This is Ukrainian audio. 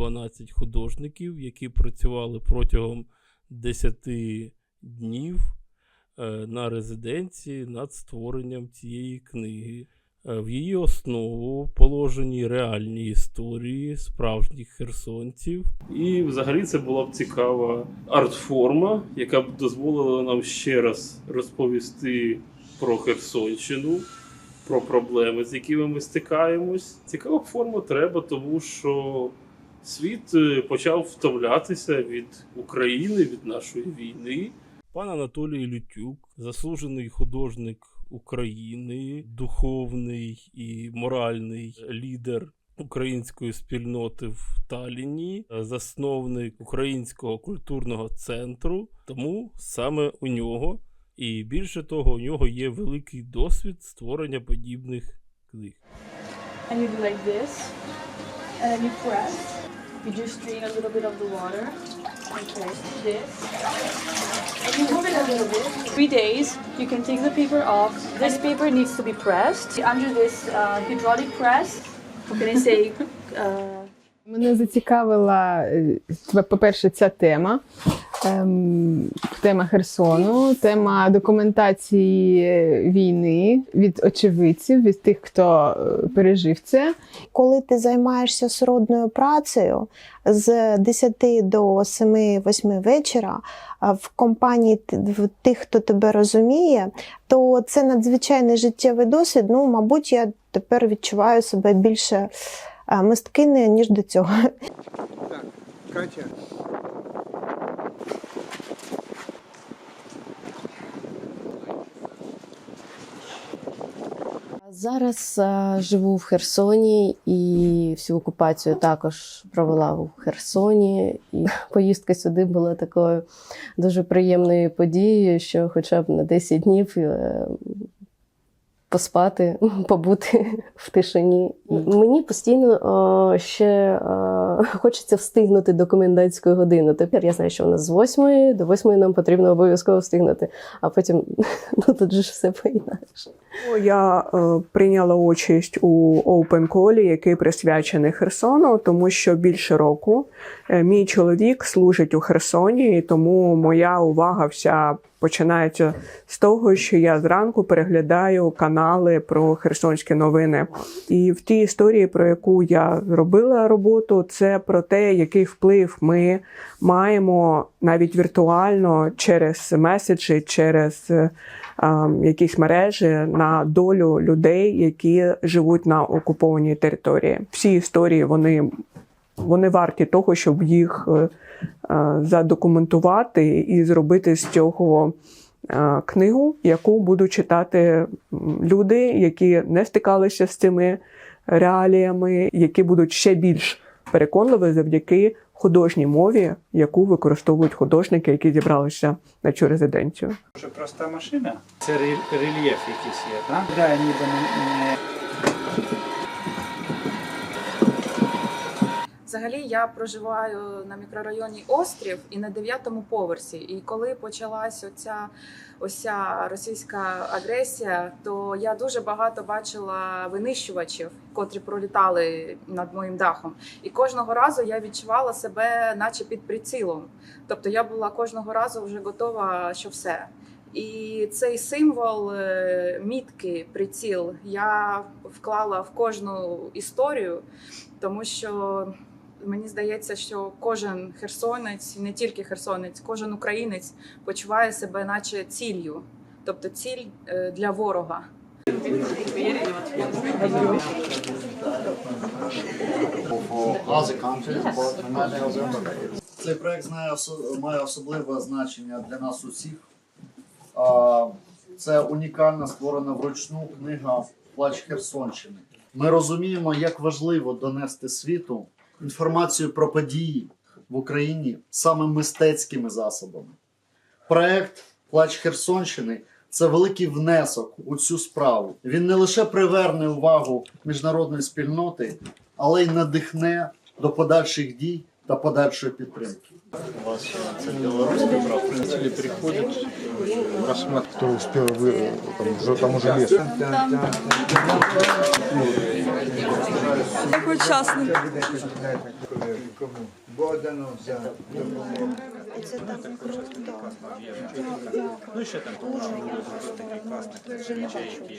12 художників, які працювали протягом 10 днів е, на резиденції над створенням цієї книги. Е, В її основу положені реальні історії справжніх херсонців. І взагалі це була б цікава арт-форма, яка б дозволила нам ще раз розповісти про Херсонщину, про проблеми, з якими ми стикаємось. Цікава форма треба, тому що світ е, почав втомлятися від України, від нашої війни. Пан Анатолій Лютюк, заслужений художник України, духовний і моральний лідер української спільноти в Талліні, засновник Українського культурного центру. Тому саме у нього, і більше того, у нього є великий досвід створення подібних книг. and you do like this, and you press. You just drain a little bit of the water. Okay, this. And you move it a little bit. Three days, you can take the paper off. This paper needs to be pressed under this uh, hydraulic press. What can I say? Uh, Мене зацікавила, е, по-перше, ця тема. Ем, тема Херсону, тема документації е, війни від очевидців, від тих, хто е, пережив це. коли ти займаєшся сродною працею з 10 до 7-8 вечора в компанії в тих, хто тебе розуміє, то це надзвичайний життєвий досвід. Ну, мабуть, я тепер відчуваю себе більше а, мисткинею, ніж до цього. Так, Катя. Зараз живу в Херсоні і всю окупацію також провела в Херсоні. І поїздка сюди була такою дуже приємною подією, що хоча б на 10 днів е, поспати, побути в тишині. Мені постійно е, ще е, хочеться встигнути до комендантської години. Тепер я знаю, що у нас з 8 до 8 нам потрібно обов'язково встигнути, а потім ну тут же ж все по-інакше. Я е, прийняла участь у Open Call, який присвячений Херсону, тому що більше року е, мій чоловік служить у Херсоні, і тому моя увага вся починається з того, що я зранку переглядаю канали про херсонські новини. І в тій історії, про яку я зробила роботу, це про те, який вплив ми маємо навіть віртуально через меседжі, через ем, якісь мережі на долю людей, які живуть на окупованій території. Всі історії вони, вони варті того, щоб їх е, задокументувати і зробити з цього книгу, яку будуть читати люди, які не стикалися з цими реаліями, які будуть ще більш переконливі завдяки художній мові, яку використовують художники, які зібралися на цю резиденцію. Дуже проста машина. Це рель- рельєф якийсь є, так? Да, ніби не, не Взагалі я проживаю на мікрорайоні Острів і на дев'ятому поверсі. І коли почалась оця ося російська агресія, то я дуже багато бачила винищувачів, котрі пролітали над моїм дахом. І кожного разу я відчувала себе, наче під прицілом. Тобто я була кожного разу вже готова, що все. І цей символ е, мітки, приціл, я вклала в кожну історію, тому що мені здається, що кожен херсонець, не тільки херсонець, кожен українець почуває себе, наче ціллю, тобто ціль е, для ворога. Цей проект знає має особливе значення для нас усіх. Це унікальна створена вручну книга Плач Херсонщини. Ми розуміємо, як важливо донести світу інформацію про події в Україні саме мистецькими засобами. Проект Плач Херсонщини це великий внесок у цю справу. Він не лише приверне увагу міжнародної спільноти, але й надихне до подальших дій та подальшої підтримки. У вас це білоруські правоохранителі приходять, там, уже є. Такой частный. Богдану взяв. Це там круто. Ну, ще там дуже.